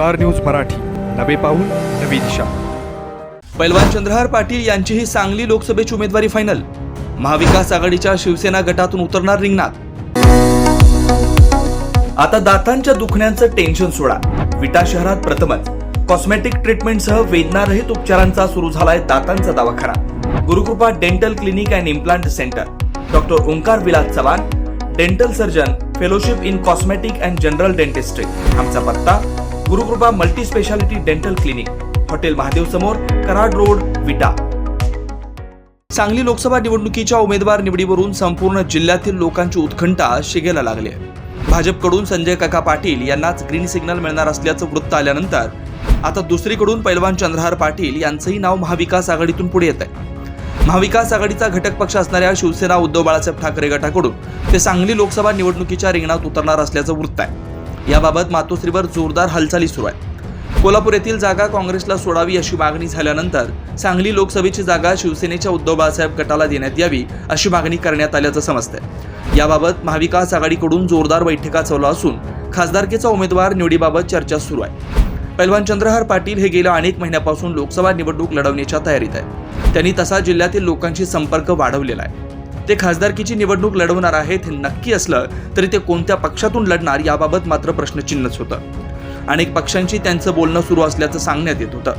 Star news Marathi. नवे पाऊल नवी दिशा. पैलवान चंद्रहार पाटील यांचीही सांगली लोकसभेची उमेदवारी फायनल महाविकास आघाडीच्या शिवसेना गटातून उतरणार रिंगणात. आता दातांच्या दुखण्याचं टेन्शन सोडा. विटा शहरात प्रथमच. कॉस्मेटिक ट्रीटमेंटसह वेदनारहित उपचारांचा सुरू झालाय दातांचा दवाखाना. Gurukrupa dental clinic and implant centre doctor Omkar Vilas Chavan dental surgeon fellowship in cosmetic and general dentistry आमचा पत्ता Gurukrupa multi speciality dental clinic hotel Mahadev समोर कराड रोड विटा. सांगली लोकसभा निवडणुकीच्या उमेदवार निवडीवरून संपूर्ण जिल्ह्यातील लोकांची उत्खंठा शिगेला लागली आहे. भाजपकडून संजय काका पाटील यांनाच ग्रीन सिग्नल मिळणार असल्याचं वृत्त आल्यानंतर आता दुसरीकडून पैलवान चंद्रहार पाटील यांचंही नाव महाविकास आघाडीतून पुढे येत आहे महाविकास आघाडीचा घटक पक्ष असणाऱ्या शिवसेना उद्धव बाळासाहेब ठाकरे गटाकडून ते सांगली लोकसभा निवडणुकीच्या रिंगणात उतरणार असल्याचं वृत्त आहे. याबाबत मातोश्रीवर जोरदार हालचाली सुरू आहेत. कोल्हापूर येथील जागा काँग्रेसला सोडावी अशी मागणी झाल्यानंतर सांगली लोकसभेची जागा शिवसेनेच्या उद्धव बाळासाहेब गटाला देण्यात यावी अशी मागणी करण्यात आल्याचं समजतंय. याबाबत महाविकास आघाडीकडून जोरदार बैठका चालू असून खासदारकीचा उमेदवार निवडीबाबत चर्चा सुरू आहे. पैलवान चंद्रहार पाटील हे गेल्या अनेक महिन्यापासून लोकसभा निवडणूक लढवण्याच्या तयारीत आहे त्यांनी तसा जिल्ह्यातील लोकांशी संपर्क वाढवलेला आहे. ते खासदारकीची निवडणूक लढवणार आहेत हे नक्की असलं तरी ते कोणत्या पक्षातून लढणार याबाबत मात्र प्रश्नचिन्हच होतं. अनेक पक्षांशी त्यांचं बोलणं सुरू असल्याचं सांगण्यात येत होतं.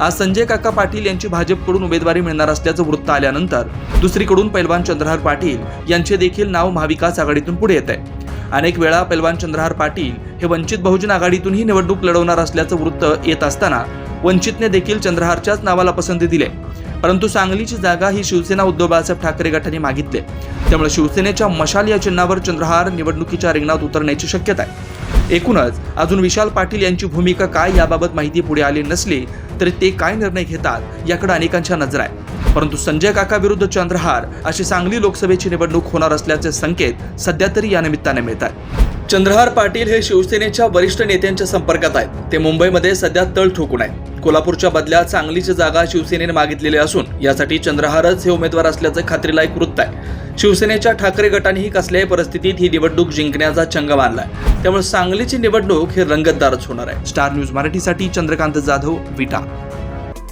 आज संजय काका पाटील यांची भाजपकडून उमेदवारी मिळणार असल्याचं वृत्त आल्यानंतर दुसरीकडून पैलवान चंद्रहार पाटील यांचे देखील नाव महाविकास आघाडीतून पुढे येत आहे अनेक वेळा पैलवान चंद्रहार पाटील हे वंचित बहुजन आघाडीतूनही निवडणूक लढवणार असल्याचं वृत्त येत असताना वंचितने देखील चंद्रहारच्याच नावाला पसंती दिली. परंतु सांगलीची जागा ही शिवसेना उद्धव बाळासाहेब ठाकरे गटाने मागितले. त्यामुळे शिवसेनेच्या मशाल या चिन्हावर चंद्रहार निवडणुकीच्या रिंगणात उतरण्याची शक्यता आहे. एकूणच अजून विशाल पाटील यांची भूमिका काय याबाबत माहिती पुढे आली नसली तरी ते काय निर्णय घेतात याकडे अनेकांच्या नजर आहे. परंतु संजय काका विरुद्ध चंद्रहार अशी सांगली लोकसभेची निवडणूक होणार असल्याचे संकेत सध्या तरी या निमित्ताने मिळतात चंद्रहार पाटील हे शिवसेनेच्या वरिष्ठ नेत्यांच्या संपर्कात आहेत. ते मुंबईमध्ये सध्या तळ ठोकून आहेत. कोल्हापूरच्या बदल्यात सांगलीची जागा शिवसेनेने मागितलेली असून यासाठी चंद्रहारच हे उमेदवार असल्याचं खात्रीलायक वृत्त आहे. शिवसेनेच्या ठाकरे गटानेही कसल्याही परिस्थितीत ही निवडणूक जिंकण्याचा चंग मानलाय. त्यामुळे सांगलीची निवडणूक हे रंगतदारच होणार आहे. स्टार न्यूज मराठीसाठी चंद्रकांत जाधव विटा.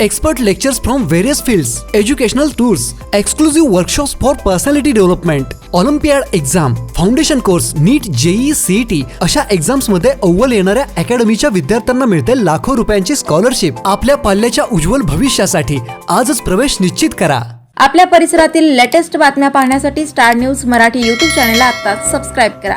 Expert lectures from various fields, educational tours, exclusive workshops for personality development olympiad exam foundation course NEET JEE CET अशा एक्झाम्समध्ये अव्वल येणाऱ्या अकॅडमीच्या विद्यार्थ्यांना मिळते लाखो रुपयांची स्कॉलरशिप आपल्या पाल्याच्या उज्ज्वल भविष्यासाठी आजच प्रवेश निश्चित करा. आपल्या परिसरातील लेटेस्ट बातम्या पाहण्यासाठी स्टार न्यूज मराठी यूट्यूब चॅनलला आता सबस्क्राईब करा.